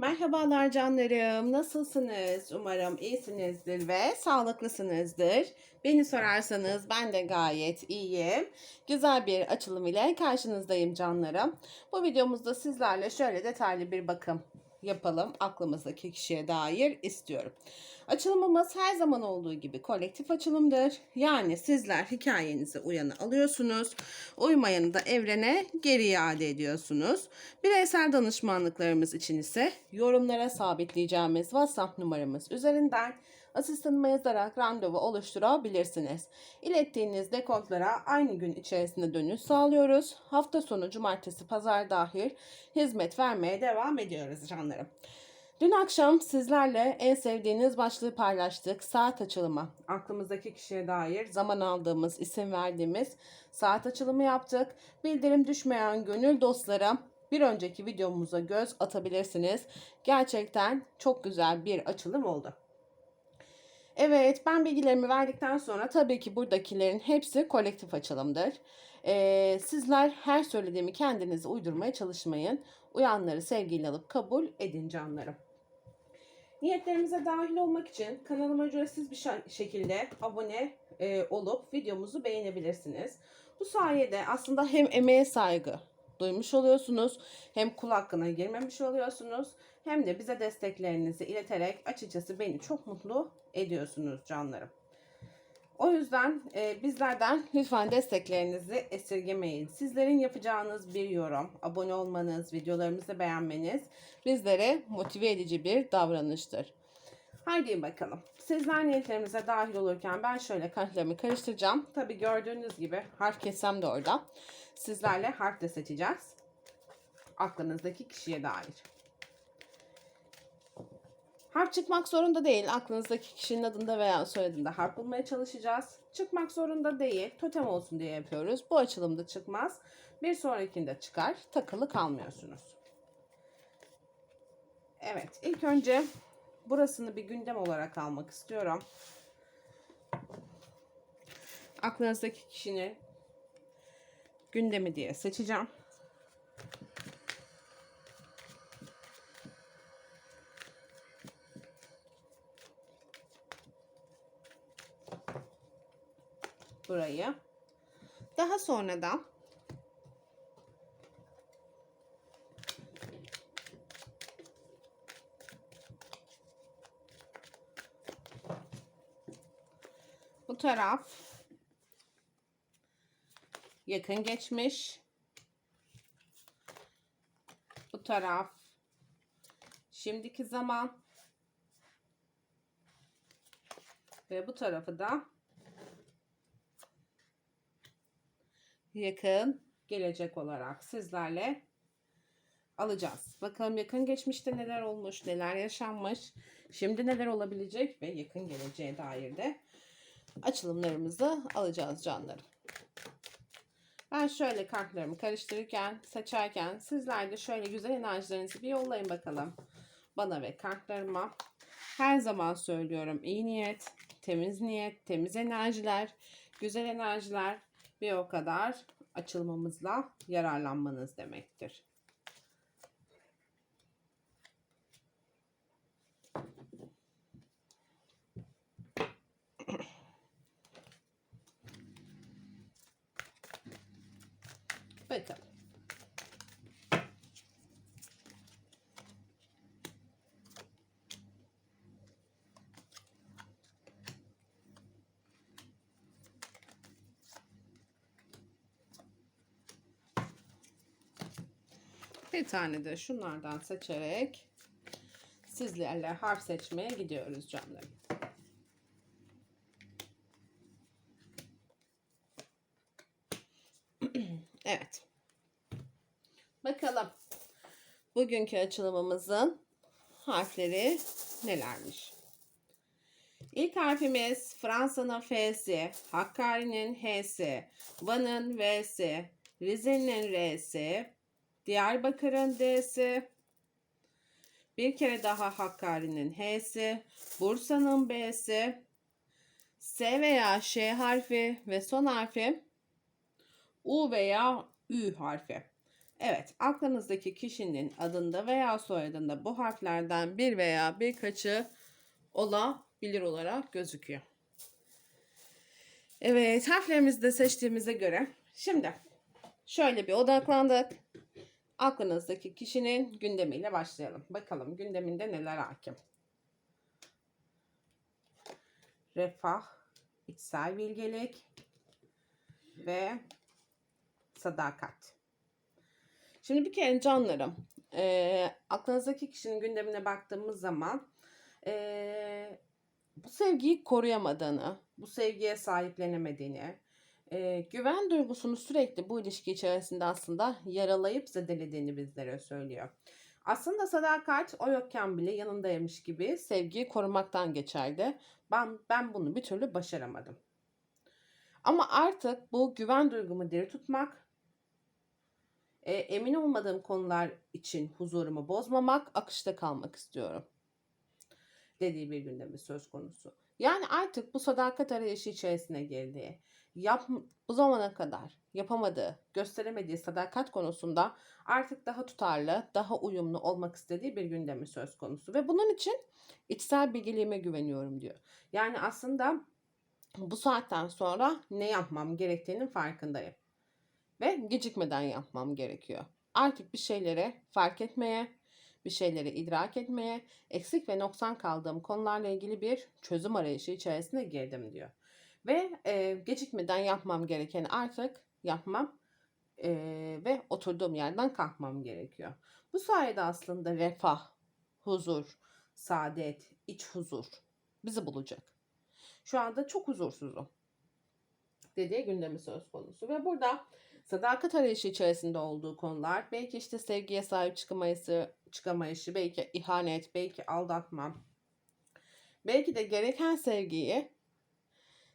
Merhabalar canlarım. Nasılsınız? Umarım iyisinizdir ve sağlıklısınızdır. Beni sorarsanız ben de gayet iyiyim. Güzel bir açılım ile karşınızdayım canlarım. Bu videomuzda sizlerle şöyle detaylı bir bakım yapalım. Aklımızdaki kişiye dair istiyorum. Açılımımız her zaman olduğu gibi kolektif açılımdır. Yani sizler hikayenizi uyanı alıyorsunuz. Uymayanı da evrene geri iade ediyorsunuz. Bireysel danışmanlıklarımız için ise yorumlara sabitleyeceğimiz WhatsApp numaramız üzerinden asistanıma yazarak randevu oluşturabilirsiniz. İlettiğiniz dekontlara aynı gün içerisinde dönüş sağlıyoruz. Hafta sonu cumartesi pazar dahil hizmet vermeye devam ediyoruz canlarım. Dün akşam sizlerle en sevdiğiniz başlığı paylaştık. Saat açılımı. Aklımızdaki kişiye dair zaman aldığımız, isim verdiğimiz saat açılımı yaptık. Bildirim düşmeyen gönül dostlara bir önceki videomuza göz atabilirsiniz. Gerçekten çok güzel bir açılım oldu. Evet ben bilgilerimi verdikten sonra tabii ki buradakilerin hepsi kolektif açılımdır. Ee, sizler her söylediğimi kendinize uydurmaya çalışmayın. Uyanları sevgiyle alıp kabul edin canlarım. Niyetlerimize dahil olmak için kanalıma ücretsiz bir şekilde abone e, olup videomuzu beğenebilirsiniz. Bu sayede aslında hem emeğe saygı duymuş oluyorsunuz, hem kul hakkına girmemiş oluyorsunuz, hem de bize desteklerinizi ileterek açıkçası beni çok mutlu ediyorsunuz canlarım. O yüzden e, bizlerden lütfen desteklerinizi esirgemeyin. Sizlerin yapacağınız bir yorum, abone olmanız, videolarımızı beğenmeniz bizlere motive edici bir davranıştır. Haydi bakalım. Sizler niyetlerimize dahil olurken ben şöyle kartlarımı karıştıracağım. Tabi gördüğünüz gibi harf kessem de orada. Sizlerle harf de seçeceğiz. Aklınızdaki kişiye dair. Harf çıkmak zorunda değil. Aklınızdaki kişinin adında veya soyadında harf bulmaya çalışacağız. Çıkmak zorunda değil. Totem olsun diye yapıyoruz. Bu açılımda çıkmaz. Bir sonrakinde çıkar. Takılı kalmıyorsunuz. Evet. ilk önce burasını bir gündem olarak almak istiyorum. Aklınızdaki kişinin gündemi diye seçeceğim. burayı. Daha sonra da bu taraf yakın geçmiş. Bu taraf şimdiki zaman ve bu tarafı da yakın gelecek olarak sizlerle alacağız. Bakalım yakın geçmişte neler olmuş, neler yaşanmış, şimdi neler olabilecek ve yakın geleceğe dair de açılımlarımızı alacağız canlarım. Ben şöyle kartlarımı karıştırırken, seçerken sizler de şöyle güzel enerjilerinizi bir yollayın bakalım. Bana ve kartlarıma. Her zaman söylüyorum iyi niyet, temiz niyet, temiz enerjiler, güzel enerjiler bir o kadar açılmamızla yararlanmanız demektir. Bakalım. Bir tane de şunlardan seçerek sizlerle harf seçmeye gidiyoruz canlarım. evet. Bakalım. Bugünkü açılımımızın harfleri nelermiş? İlk harfimiz Fransa'nın F'si, Hakkari'nin H'si, Van'ın V'si, Rize'nin R'si, Diyarbakır'ın D'si, bir kere daha Hakkari'nin H'si, Bursa'nın B'si, S veya Ş harfi ve son harfi U veya Ü harfi. Evet, aklınızdaki kişinin adında veya soyadında bu harflerden bir veya birkaçı olabilir olarak gözüküyor. Evet, harflerimizi de seçtiğimize göre şimdi şöyle bir odaklandık. Aklınızdaki kişinin gündemiyle başlayalım. Bakalım gündeminde neler hakim. Refah, içsel bilgelik ve sadakat. Şimdi bir kere canlarım, e, aklınızdaki kişinin gündemine baktığımız zaman e, bu sevgiyi koruyamadığını, bu sevgiye sahiplenemediğini, e, güven duygusunu sürekli bu ilişki içerisinde aslında yaralayıp zedelediğini bizlere söylüyor. Aslında sadakat o yokken bile yanındaymış gibi sevgiyi korumaktan geçerdi. Ben, ben bunu bir türlü başaramadım. Ama artık bu güven duygumu diri tutmak, e, emin olmadığım konular için huzurumu bozmamak, akışta kalmak istiyorum. Dediği bir gündemi söz konusu. Yani artık bu sadakat arayışı içerisine girdiği, yap, bu zamana kadar yapamadığı, gösteremediği sadakat konusunda artık daha tutarlı, daha uyumlu olmak istediği bir gündemi söz konusu. Ve bunun için içsel bilgiliğime güveniyorum diyor. Yani aslında bu saatten sonra ne yapmam gerektiğinin farkındayım. Ve gecikmeden yapmam gerekiyor. Artık bir şeyleri fark etmeye, bir şeyleri idrak etmeye, eksik ve noksan kaldığım konularla ilgili bir çözüm arayışı içerisine girdim diyor. Ve e, gecikmeden yapmam gerekeni artık yapmam e, ve oturduğum yerden kalkmam gerekiyor. Bu sayede aslında refah, huzur, saadet, iç huzur bizi bulacak. Şu anda çok huzursuzum dediği gündemi söz konusu. Ve burada sadakat arayışı içerisinde olduğu konular belki işte sevgiye sahip çıkamayışı, çıkamayışı belki ihanet, belki aldatma, belki de gereken sevgiyi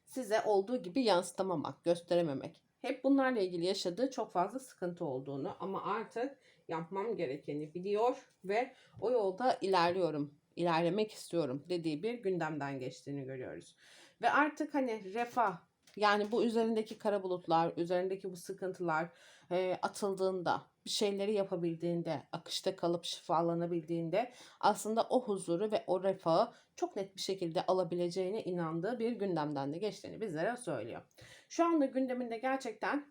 size olduğu gibi yansıtamamak, gösterememek. Hep bunlarla ilgili yaşadığı çok fazla sıkıntı olduğunu ama artık yapmam gerekeni biliyor ve o yolda ilerliyorum, ilerlemek istiyorum dediği bir gündemden geçtiğini görüyoruz. Ve artık hani refah yani bu üzerindeki kara bulutlar, üzerindeki bu sıkıntılar e, atıldığında, bir şeyleri yapabildiğinde, akışta kalıp şifalanabildiğinde aslında o huzuru ve o refahı çok net bir şekilde alabileceğine inandığı bir gündemden de geçtiğini bizlere söylüyor. Şu anda gündeminde gerçekten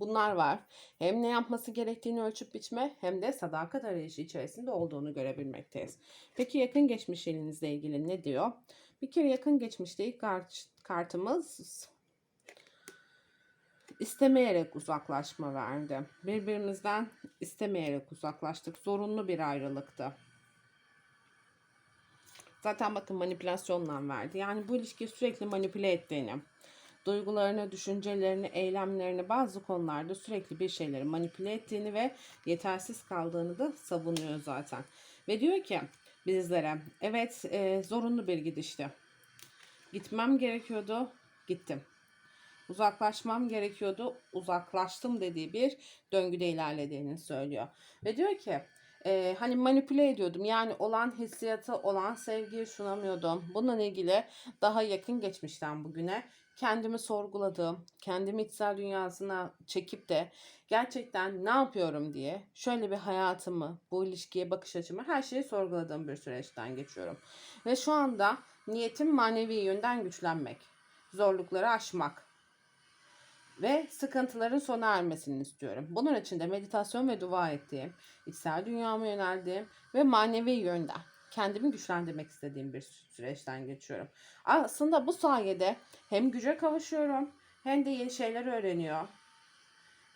bunlar var. Hem ne yapması gerektiğini ölçüp biçme hem de sadakat arayışı içerisinde olduğunu görebilmekteyiz. Peki yakın geçmiş elinizle ilgili ne diyor? Bir kere yakın geçmişte ilk kart, kartımız istemeyerek uzaklaşma verdi. Birbirimizden istemeyerek uzaklaştık. Zorunlu bir ayrılıktı. Zaten bakın manipülasyonla verdi. Yani bu ilişkiyi sürekli manipüle ettiğini, duygularını, düşüncelerini, eylemlerini bazı konularda sürekli bir şeyleri manipüle ettiğini ve yetersiz kaldığını da savunuyor zaten. Ve diyor ki bizlere evet e, zorunlu bir gidişti. Gitmem gerekiyordu, gittim uzaklaşmam gerekiyordu. Uzaklaştım dediği bir döngüde ilerlediğini söylüyor. Ve diyor ki e, hani manipüle ediyordum. Yani olan hissiyatı, olan sevgiyi sunamıyordum. Bununla ilgili daha yakın geçmişten bugüne kendimi sorguladığım, kendimi içsel dünyasına çekip de gerçekten ne yapıyorum diye şöyle bir hayatımı, bu ilişkiye bakış açımı her şeyi sorguladığım bir süreçten geçiyorum. Ve şu anda niyetim manevi yönden güçlenmek, zorlukları aşmak, ve sıkıntıların sona ermesini istiyorum. Bunun için de meditasyon ve dua ettiğim, içsel dünyama yöneldiğim ve manevi yönden kendimi güçlendirmek istediğim bir süreçten geçiyorum. Aslında bu sayede hem güce kavuşuyorum hem de yeni şeyler öğreniyor.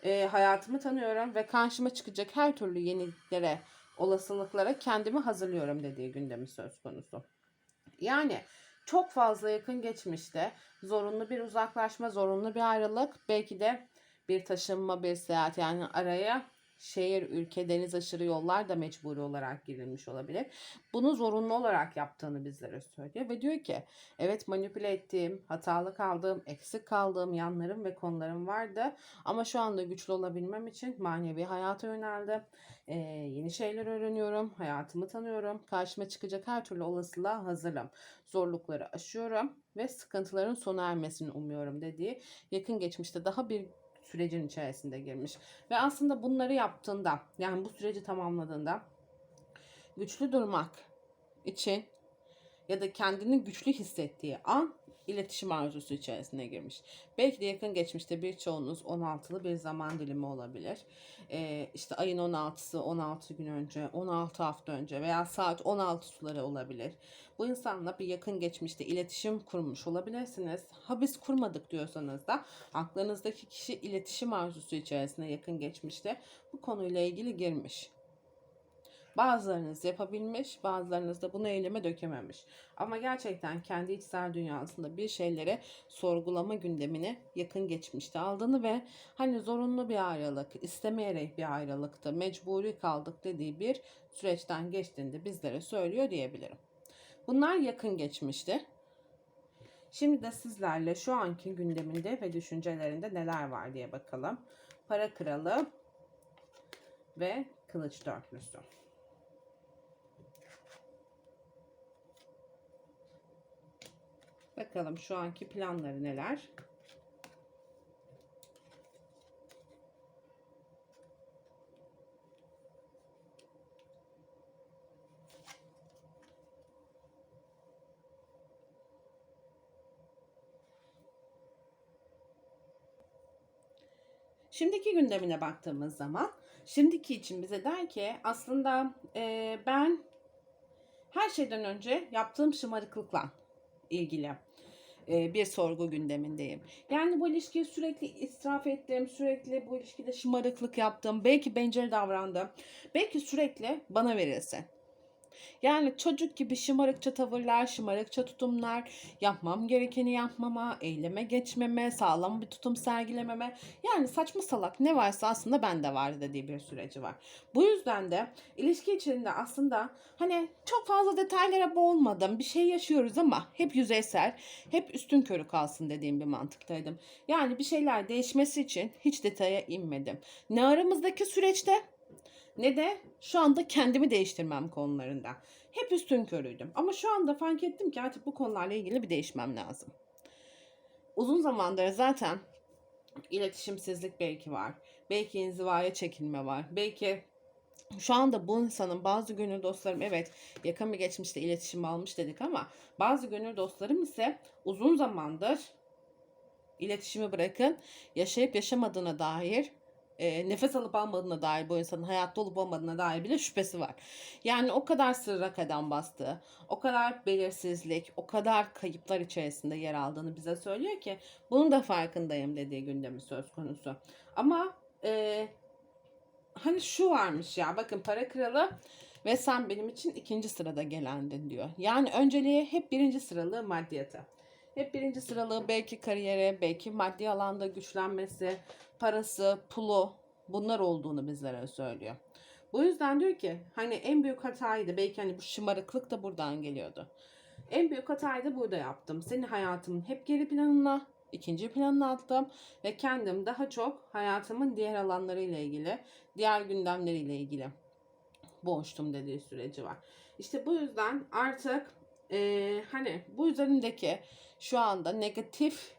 E, hayatımı tanıyorum ve karşıma çıkacak her türlü yeniliklere, olasılıklara kendimi hazırlıyorum dediği gündemi söz konusu. Yani çok fazla yakın geçmişte zorunlu bir uzaklaşma, zorunlu bir ayrılık, belki de bir taşınma, bir seyahat yani araya şehir, ülke, deniz aşırı yollar da mecburi olarak girilmiş olabilir. Bunu zorunlu olarak yaptığını bizlere söylüyor ve diyor ki evet manipüle ettiğim, hatalı kaldığım, eksik kaldığım yanlarım ve konularım vardı ama şu anda güçlü olabilmem için manevi hayata yöneldim. Ee, yeni şeyler öğreniyorum, hayatımı tanıyorum, karşıma çıkacak her türlü olasılığa hazırım. Zorlukları aşıyorum ve sıkıntıların sona ermesini umuyorum dediği yakın geçmişte daha bir sürecin içerisinde girmiş. Ve aslında bunları yaptığında yani bu süreci tamamladığında güçlü durmak için ya da kendini güçlü hissettiği an iletişim arzusu içerisine girmiş. Belki de yakın geçmişte birçoğunuz 16'lı bir zaman dilimi olabilir. Ee, işte ayın 16'sı 16 gün önce, 16 hafta önce veya saat 16 suları olabilir. Bu insanla bir yakın geçmişte iletişim kurmuş olabilirsiniz. Ha biz kurmadık diyorsanız da aklınızdaki kişi iletişim arzusu içerisine yakın geçmişte bu konuyla ilgili girmiş. Bazılarınız yapabilmiş, bazılarınız da bunu eyleme dökememiş. Ama gerçekten kendi içsel dünyasında bir şeyleri sorgulama gündemine yakın geçmişte aldığını ve hani zorunlu bir ayrılık, istemeyerek bir ayrılıktı, mecburi kaldık dediği bir süreçten geçtiğinde bizlere söylüyor diyebilirim. Bunlar yakın geçmişti. Şimdi de sizlerle şu anki gündeminde ve düşüncelerinde neler var diye bakalım. Para kralı ve kılıç dörtlüsü. Bakalım şu anki planları neler? Şimdiki gündemine baktığımız zaman şimdiki için bize der ki aslında e, ben her şeyden önce yaptığım şımarıklıkla ilgili bir sorgu gündemindeyim. Yani bu ilişkiyi sürekli israf ettim, sürekli bu ilişkide şımarıklık yaptım, belki bencil davrandım, belki sürekli bana verilsin. Yani çocuk gibi şımarıkça tavırlar, şımarıkça tutumlar, yapmam gerekeni yapmama, eyleme geçmeme, sağlam bir tutum sergilememe. Yani saçma salak ne varsa aslında bende var dediği bir süreci var. Bu yüzden de ilişki içinde aslında hani çok fazla detaylara boğulmadım. Bir şey yaşıyoruz ama hep yüzeysel, hep üstün körü kalsın dediğim bir mantıktaydım. Yani bir şeyler değişmesi için hiç detaya inmedim. Ne aramızdaki süreçte ne de şu anda kendimi değiştirmem konularında. Hep üstün körüydüm. Ama şu anda fark ettim ki artık bu konularla ilgili bir değişmem lazım. Uzun zamandır zaten iletişimsizlik belki var. Belki inzivaya çekilme var. Belki şu anda bu insanın bazı gönül dostlarım evet yakın bir geçmişte iletişim almış dedik ama bazı gönül dostlarım ise uzun zamandır iletişimi bırakın yaşayıp yaşamadığına dair e, nefes alıp almadığına dair bu insanın hayatta olup olmadığına dair bile şüphesi var. Yani o kadar sırra kadem bastı, o kadar belirsizlik, o kadar kayıplar içerisinde yer aldığını bize söylüyor ki bunun da farkındayım dediği gündemi söz konusu. Ama e, hani şu varmış ya bakın para kralı ve sen benim için ikinci sırada gelendin diyor. Yani önceliği hep birinci sıralı maddiyata. Hep birinci sıralı belki kariyere, belki maddi alanda güçlenmesi, parası, pulu bunlar olduğunu bizlere söylüyor. Bu yüzden diyor ki hani en büyük hataydı belki hani bu şımarıklık da buradan geliyordu. En büyük hatayı da burada yaptım. Senin hayatımın hep geri planına, ikinci planına attım ve kendim daha çok hayatımın diğer alanlarıyla ilgili, diğer gündemleriyle ilgili boğuştum dediği süreci var. İşte bu yüzden artık e, hani bu üzerindeki şu anda negatif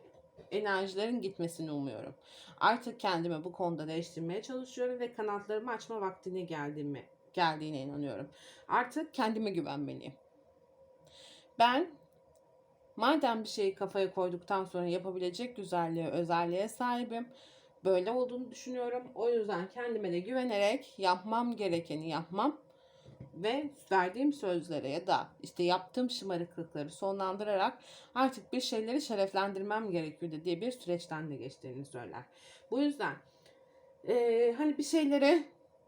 enerjilerin gitmesini umuyorum. Artık kendimi bu konuda değiştirmeye çalışıyorum ve kanatlarımı açma vaktine geldiğimi geldiğine inanıyorum. Artık kendime güvenmeliyim. Ben madem bir şeyi kafaya koyduktan sonra yapabilecek güzelliğe, özelliğe sahibim. Böyle olduğunu düşünüyorum. O yüzden kendime de güvenerek yapmam gerekeni yapmam ve verdiğim sözlere ya da işte yaptığım şımarıklıkları sonlandırarak artık bir şeyleri şereflendirmem gerekiyor diye bir süreçten de geçtiğini söyler. Bu yüzden e, hani bir şeylere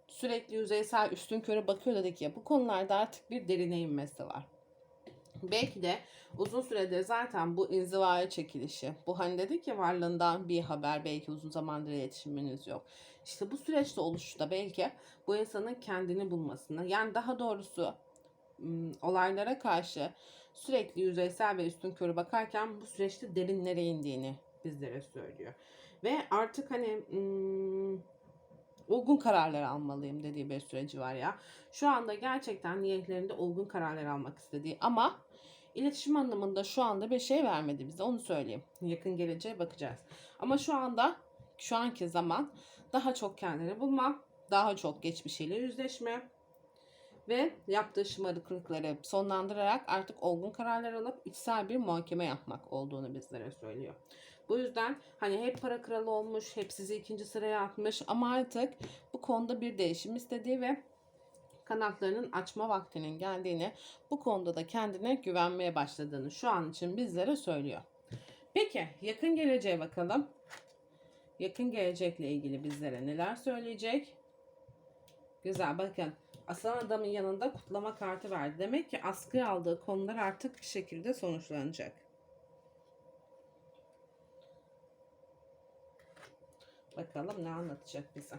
sürekli yüzeysel üstün körü bakıyor dedik ya bu konularda artık bir derine inmesi var. Belki de uzun süredir zaten bu inzivaya çekilişi, bu hani dedik ya varlığından bir haber belki uzun zamandır iletişiminiz yok. İşte bu süreçte oluşu da belki bu insanın kendini bulmasını yani daha doğrusu olaylara karşı sürekli yüzeysel ve üstün körü bakarken bu süreçte derinlere indiğini bizlere söylüyor. Ve artık hani olgun kararlar almalıyım dediği bir süreci var ya. Şu anda gerçekten niyetlerinde olgun kararlar almak istediği ama iletişim anlamında şu anda bir şey vermedi bize onu söyleyeyim. Yakın geleceğe bakacağız. Ama şu anda şu anki zaman daha çok kendini bulma, daha çok geçmişiyle yüzleşme ve yaptığı şımarıklıkları sonlandırarak artık olgun kararlar alıp içsel bir muhakeme yapmak olduğunu bizlere söylüyor. Bu yüzden hani hep para kralı olmuş, hep sizi ikinci sıraya atmış ama artık bu konuda bir değişim istediği ve kanatlarının açma vaktinin geldiğini, bu konuda da kendine güvenmeye başladığını şu an için bizlere söylüyor. Peki yakın geleceğe bakalım. Yakın gelecekle ilgili bizlere neler söyleyecek? Güzel bakın. Aslan adamın yanında kutlama kartı verdi. Demek ki askıya aldığı konular artık bir şekilde sonuçlanacak. Bakalım ne anlatacak bize.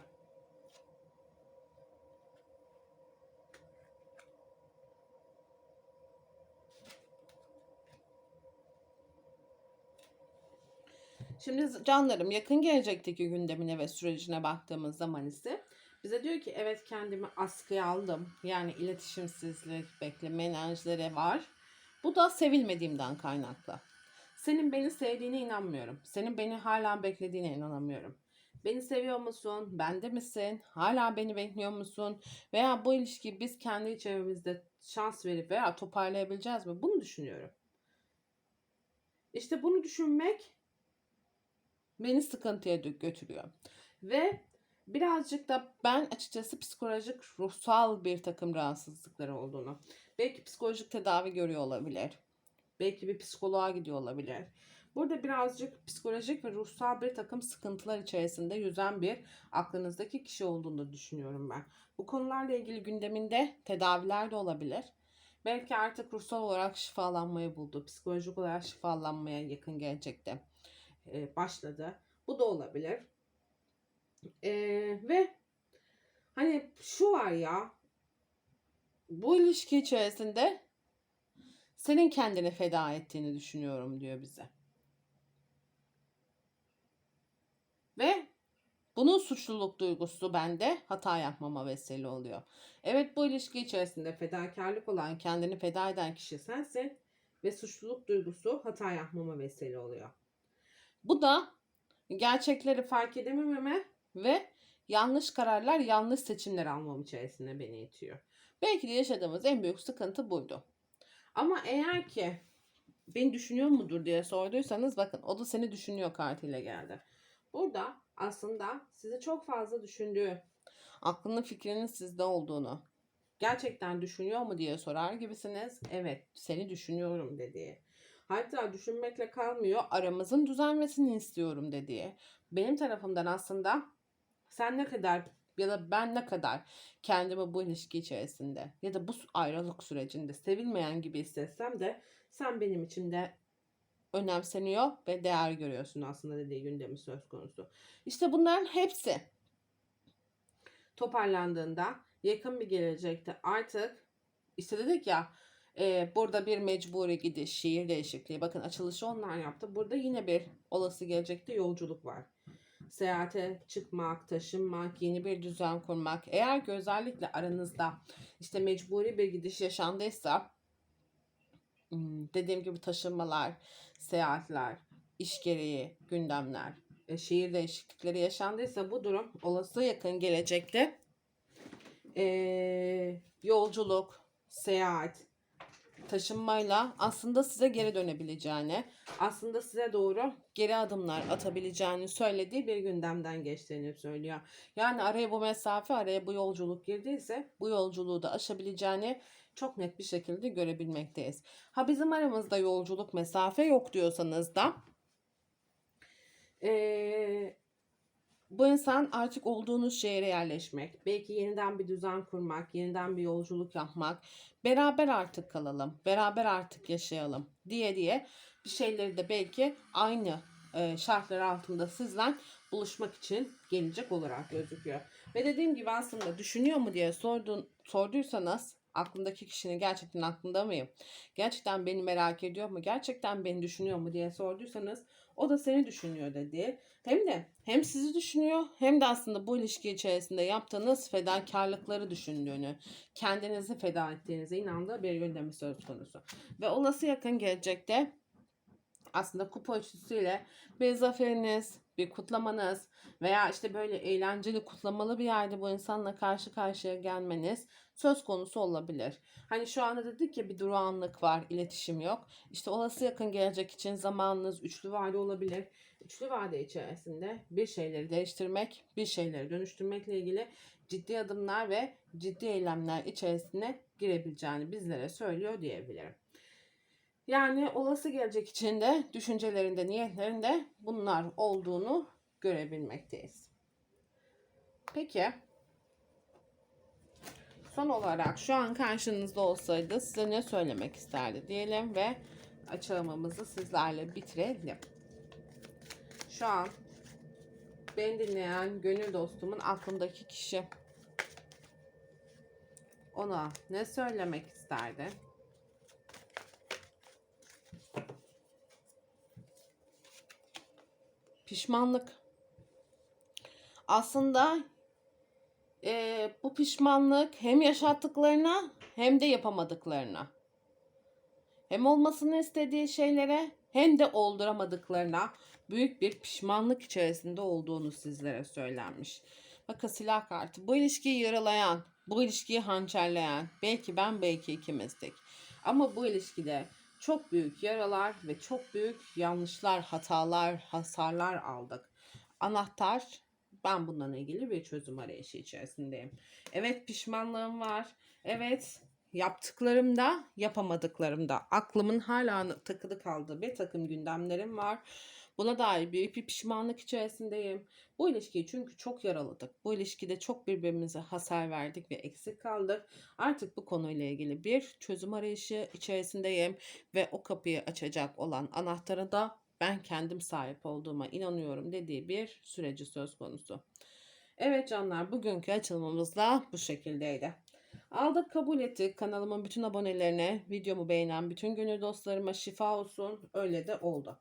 Şimdi canlarım yakın gelecekteki gündemine ve sürecine baktığımız zaman ise bize diyor ki evet kendimi askıya aldım. Yani iletişimsizlik, bekleme enerjileri var. Bu da sevilmediğimden kaynaklı. Senin beni sevdiğine inanmıyorum. Senin beni hala beklediğine inanamıyorum. Beni seviyor musun? Bende misin? Hala beni bekliyor musun? Veya bu ilişkiyi biz kendi içerimizde şans verip veya toparlayabileceğiz mi? Bunu düşünüyorum. İşte bunu düşünmek beni sıkıntıya götürüyor. Ve birazcık da ben açıkçası psikolojik, ruhsal bir takım rahatsızlıkları olduğunu, belki psikolojik tedavi görüyor olabilir. Belki bir psikoloğa gidiyor olabilir. Burada birazcık psikolojik ve ruhsal bir takım sıkıntılar içerisinde yüzen bir aklınızdaki kişi olduğunu düşünüyorum ben. Bu konularla ilgili gündeminde tedaviler de olabilir. Belki artık ruhsal olarak şifalanmayı buldu. Psikolojik olarak şifalanmaya yakın gelecekte e, başladı. Bu da olabilir. E, ve hani şu var ya bu ilişki içerisinde senin kendini feda ettiğini düşünüyorum diyor bize. Ve bunun suçluluk duygusu bende hata yapmama vesile oluyor. Evet bu ilişki içerisinde fedakarlık olan, kendini feda eden kişi sensin ve suçluluk duygusu hata yapmama vesile oluyor. Bu da gerçekleri fark edemememe ve yanlış kararlar, yanlış seçimler almam içerisinde beni itiyor. Belki de yaşadığımız en büyük sıkıntı buydu. Ama eğer ki beni düşünüyor mudur diye sorduysanız bakın o da seni düşünüyor kartıyla geldi. Burada aslında sizi çok fazla düşündüğü, aklının fikrinin sizde olduğunu, gerçekten düşünüyor mu diye sorar gibisiniz. Evet seni düşünüyorum dediği. Hatta düşünmekle kalmıyor aramızın düzelmesini istiyorum dediği. Benim tarafımdan aslında sen ne kadar ya da ben ne kadar kendimi bu ilişki içerisinde ya da bu ayrılık sürecinde sevilmeyen gibi hissetsem de sen benim için de önemseniyor ve değer görüyorsun aslında dediği gündemi söz konusu. İşte bunların hepsi toparlandığında yakın bir gelecekte artık işte dedik ya e, burada bir mecburi gidiş, şiir değişikliği. Bakın açılışı onlar yaptı. Burada yine bir olası gelecekte yolculuk var. Seyahate çıkmak, taşınmak, yeni bir düzen kurmak. Eğer ki özellikle aranızda işte mecburi bir gidiş yaşandıysa hmm, dediğim gibi taşınmalar, seyahatler, iş gereği gündemler, e, şehir değişiklikleri yaşandıysa bu durum olası yakın gelecekte e, yolculuk, seyahat, taşınmayla aslında size geri dönebileceğini, aslında size doğru geri adımlar atabileceğini söylediği bir gündemden geçtiğini söylüyor. Yani araya bu mesafe, araya bu yolculuk girdiyse bu yolculuğu da aşabileceğini çok net bir şekilde görebilmekteyiz. Ha bizim aramızda yolculuk mesafe yok diyorsanız da ee, bu insan artık olduğunuz şehre yerleşmek, belki yeniden bir düzen kurmak, yeniden bir yolculuk yapmak, beraber artık kalalım, beraber artık yaşayalım diye diye bir şeyleri de belki aynı e, şartlar altında sizden buluşmak için gelecek olarak gözüküyor. Ve dediğim gibi aslında düşünüyor mu diye sordun, sorduysanız aklındaki kişinin gerçekten aklında mıyım? Gerçekten beni merak ediyor mu? Gerçekten beni düşünüyor mu diye sorduysanız o da seni düşünüyor dedi. Hem de hem sizi düşünüyor hem de aslında bu ilişki içerisinde yaptığınız fedakarlıkları düşündüğünü, kendinizi feda ettiğinize inandığı bir gündemi söz konusu. Ve olası yakın gelecekte aslında kupa üçlüsüyle bir zaferiniz, bir kutlamanız veya işte böyle eğlenceli kutlamalı bir yerde bu insanla karşı karşıya gelmeniz söz konusu olabilir. Hani şu anda dedik ya bir durağanlık var, iletişim yok. İşte olası yakın gelecek için zamanınız üçlü vade olabilir. Üçlü vade içerisinde bir şeyleri değiştirmek, bir şeyleri dönüştürmekle ilgili ciddi adımlar ve ciddi eylemler içerisine girebileceğini bizlere söylüyor diyebilirim. Yani olası gelecek için de düşüncelerinde, niyetlerinde bunlar olduğunu görebilmekteyiz. Peki. Son olarak şu an karşınızda olsaydı size ne söylemek isterdi diyelim ve açılımımızı sizlerle bitirelim. Şu an beni dinleyen gönül dostumun aklımdaki kişi ona ne söylemek isterdi? Pişmanlık. Aslında e, bu pişmanlık hem yaşattıklarına hem de yapamadıklarına. Hem olmasını istediği şeylere hem de olduramadıklarına büyük bir pişmanlık içerisinde olduğunu sizlere söylenmiş. Bakın silah kartı. Bu ilişkiyi yaralayan, bu ilişkiyi hançerleyen belki ben belki ikimizdik. Ama bu ilişkide çok büyük yaralar ve çok büyük yanlışlar, hatalar, hasarlar aldık. Anahtar ben bundan ilgili bir çözüm arayışı içerisindeyim. Evet pişmanlığım var. Evet yaptıklarımda yapamadıklarımda aklımın hala takılı kaldığı bir takım gündemlerim var. Buna dair büyük bir pişmanlık içerisindeyim. Bu ilişkiyi çünkü çok yaraladık. Bu ilişkide çok birbirimize hasar verdik ve eksik kaldık. Artık bu konuyla ilgili bir çözüm arayışı içerisindeyim ve o kapıyı açacak olan anahtarı da ben kendim sahip olduğuma inanıyorum dediği bir süreci söz konusu. Evet canlar bugünkü açılımımız da bu şekildeydi. Aldık kabul ettik. Kanalımın bütün abonelerine, videomu beğenen bütün gönül dostlarıma şifa olsun. Öyle de oldu.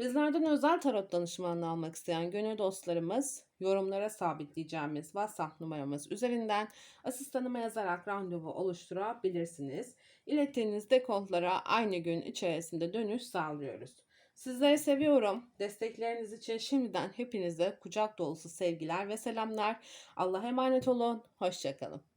Bizlerden özel tarot danışmanlığı almak isteyen gönül dostlarımız yorumlara sabitleyeceğimiz WhatsApp numaramız üzerinden asistanıma yazarak randevu oluşturabilirsiniz. İlettiğiniz dekontlara aynı gün içerisinde dönüş sağlıyoruz. Sizleri seviyorum. Destekleriniz için şimdiden hepinize kucak dolusu sevgiler ve selamlar. Allah'a emanet olun. Hoşçakalın.